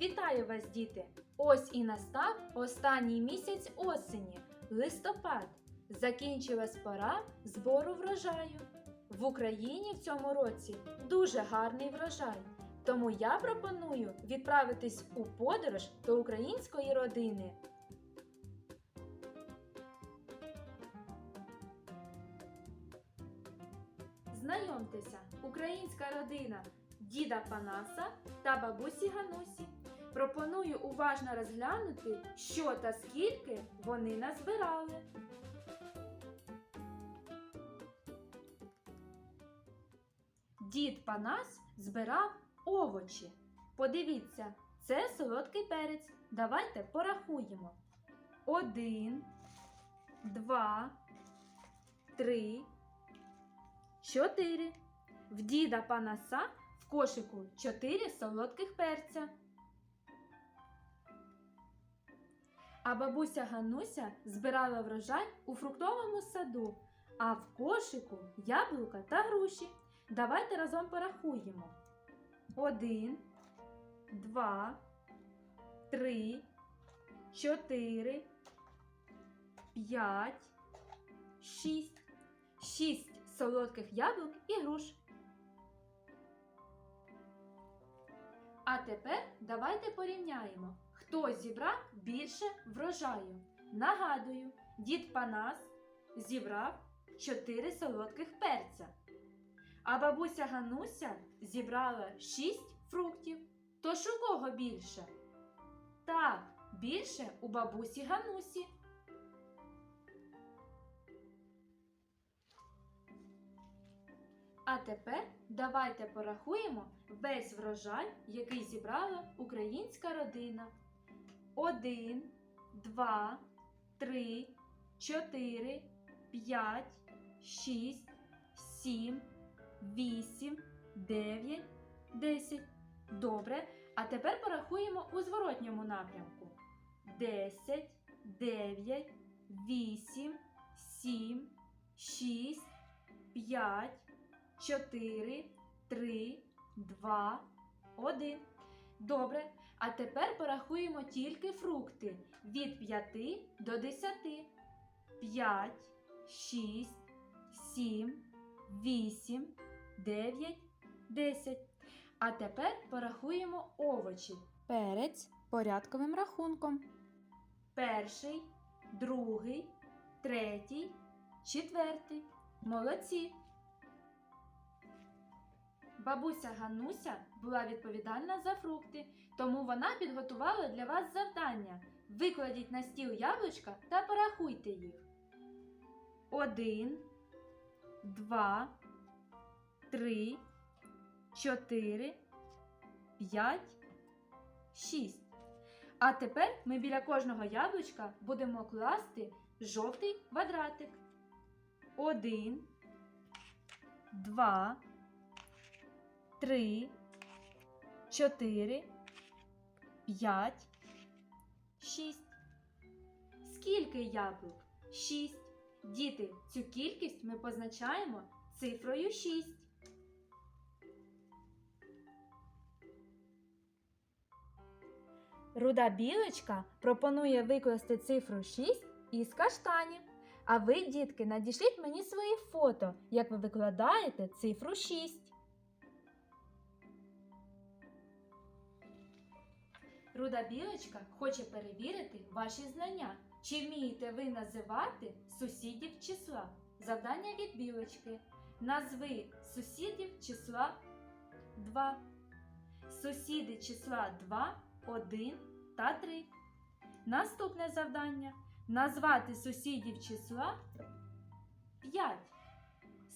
Вітаю вас, діти! Ось і настав останній місяць осені, листопад. Закінчилась пора збору врожаю. В Україні в цьому році дуже гарний врожай. Тому я пропоную відправитись у подорож до української родини. Знайомтеся, українська родина діда Панаса та бабусі Ганусі. Пропоную уважно розглянути, що та скільки вони назбирали. Дід Панас збирав овочі. Подивіться, це солодкий перець. Давайте порахуємо. Один, два, три, чотири. В діда Панаса в кошику чотири солодких перця. А бабуся Гануся збирала врожай у фруктовому саду, а в кошику яблука та груші. Давайте разом порахуємо. Один, два, три, чотири, п'ять, шість. Шість солодких яблук і груш. А тепер давайте порівняємо, хто зібрав більше врожаю. Нагадую, дід Панас зібрав 4 солодких перця, а бабуся Гануся зібрала 6 фруктів. Тож у кого більше? Так, більше у бабусі Ганусі. А тепер давайте порахуємо весь врожай, який зібрала українська родина. Один, два, три, чотири, п'ять, шість, сім, вісім, дев'ять, десять. Добре. А тепер порахуємо у зворотньому напрямку. Десять, дев'ять, вісім, сім, шість, п'ять. 4, 3, 2, 1. Добре. А тепер порахуємо тільки фрукти від 5 до 10. 5, 6, 7, 8, 9, 10. А тепер порахуємо овочі. Перець порядковим рахунком. Перший, другий, третій, четвертий. Молодці. Бабуся Гануся була відповідальна за фрукти, тому вона підготувала для вас завдання. Викладіть на стіл яблучка та порахуйте їх. Один, два, три, чотири, п'ять, шість. А тепер ми біля кожного яблучка будемо класти жовтий квадратик. Один, два три, чотири, п'ять, шість. Скільки яблук? Шість. Діти, цю кількість ми позначаємо цифрою 6. Руда білочка пропонує викласти цифру 6 із каштанів. А ви, дітки, надішліть мені свої фото, як ви викладаєте цифру 6. Руда білочка хоче перевірити ваші знання. Чи вмієте ви називати сусідів числа? Завдання від білочки. Назви сусідів числа 2. Сусіди числа 2, 1 та 3. Наступне завдання. Назвати сусідів числа 5.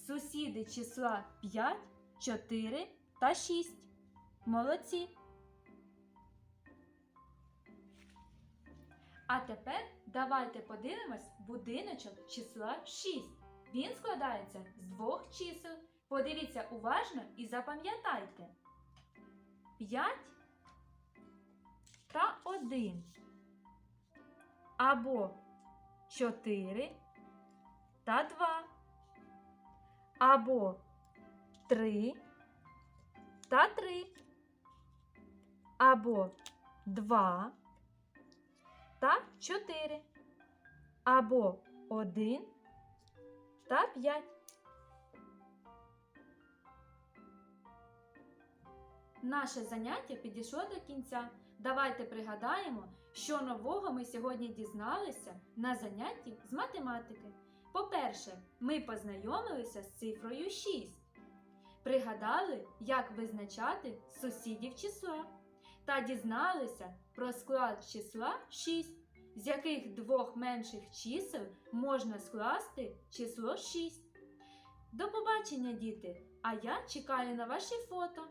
Сусіди числа 5, 4 та 6. Молодці. А тепер давайте подивимось будиночок числа 6. Він складається з двох чисел. Подивіться уважно і запам'ятайте. 5 та 1. Або 4 та 2. Або 3 та 3. Або 2 та 4. Або 1 та 5. Наше заняття підійшло до кінця. Давайте пригадаємо, що нового ми сьогодні дізналися на занятті з математики. По-перше, ми познайомилися з цифрою 6. Пригадали, як визначати сусідів числа та дізналися про склад числа 6, з яких двох менших чисел можна скласти число 6. До побачення, діти! А я чекаю на ваші фото.